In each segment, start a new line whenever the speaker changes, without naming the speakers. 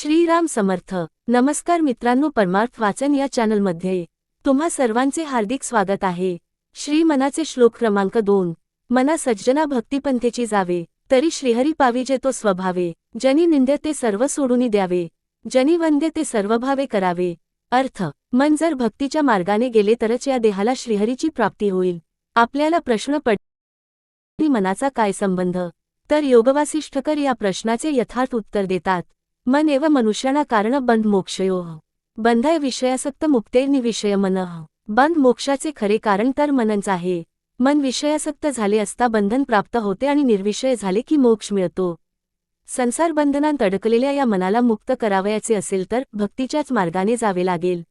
श्रीराम समर्थ. नमस्कार मित्रांनो परमार्थ वाचन या चॅनलमध्ये तुम्हा सर्वांचे हार्दिक स्वागत आहे. श्री मनाचे श्लोक क्रमांक दोन. मना सज्जना भक्तिपंथेची जावे तरी श्रीहरी पाविजे तो स्वभावे. जनी निंद्य ते सर्व सोडूनी द्यावे जनी वंद्य ते सर्वभावे करावे. अर्थ मन जर भक्तीच्या मार्गाने गेले तरच या देहाला श्रीहरीची प्राप्ती होईल. आपल्याला प्रश्न पड मनाचा काय संबंध? तर योगवासिष्ठकर या प्रश्नाचे यथार्थ उत्तर देतात. मन एव मनुष्याना कारण बंध मोक्षयो. बंधाय विषयासक्त मुक्तेर्नि विषय मन. बंध मोक्षाचे खरे कारण तर मनच आहे. मन विषयासक्त झाले असता बंधन प्राप्त होते आणि निर्विषय झाले की मोक्ष मिळतो. संसार बंधनात अडकलेल्या या मनाला मुक्त करावयाचे असेल तर भक्तीच्याच मार्गाने जावे लागेल.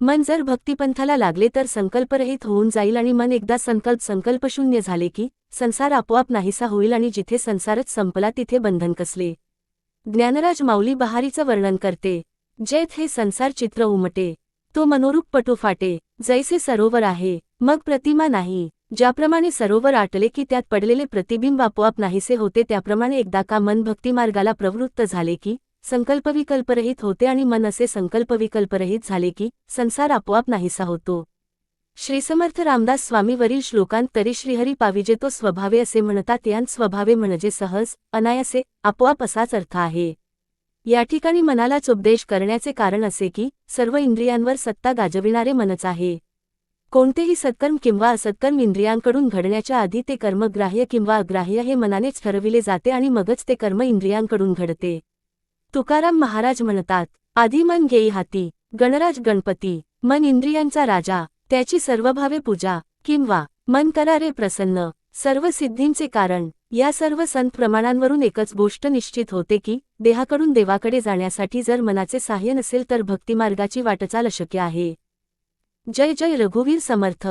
मन जर भक्तिपंथाला लागले तर संकल्परहित होऊन जाईल आणि मन एकदा संकल्प संकल्पशून्य झाले की संसार आपोआप नाहीसा होईल आणि जिथे संसारच संपला तिथे बंधन कसले. ज्ञानराज माऊली बहारीचं वर्णन करते. जेथ हे संसार चित्र उमटे. तो मनोरूप पटू फाटे. जैसे सरोवर आहे. मग प्रतिमा नाही. ज्याप्रमाणे सरोवर आटले की त्यात पडलेले प्रतिबिंब आपोआप नाहीसे होते त्याप्रमाणे एकदा का मन भक्तिमार्गाला प्रवृत्त झाले की संकल्पविकल्परहित होते आणि मन असे संकल्पविकल्परहित झाले की संसार आपोआप नाहीसा होतो. श्रीसमर्थ रामदास स्वामीवरील श्लोकांत तरी श्रीहरी पाविजे तो स्वभावे असे म्हणतात यांत स्वभावे म्हणजे सहज अनायासे आपोआप असाच अर्थ आहे. या ठिकाणी मनालाच उपदेश करण्याचे कारण असे की सर्व इंद्रियांवर सत्ता गाजविणारे मनच आहे. कोणतेही सत्कर्म किंवा असत्कर्म इंद्रियांकडून घडण्याच्या आधी ते कर्म ग्राह्य किंवा अग्राह्य हे मनानेच ठरविले जाते आणि मगच ते कर्म इंद्रियांकडून घडते. तुकाराम महाराज म्हणतात आधी मन घेई हाती गणराज गणपती मन इंद्रियांचा राजा त्याची सर्वभावे पूजा किंवा मन करारे प्रसन्न सर्व सिद्धींचे कारण या सर्व संत प्रमाणांवरून एकच गोष्ट निश्चित होते की देहाकडून देवाकडे जाण्यासाठी जर मनाचे साह्य नसेल तर भक्तिमार्गाची वाटचाल अशक्य आहे. जय जय रघुवीर समर्थ.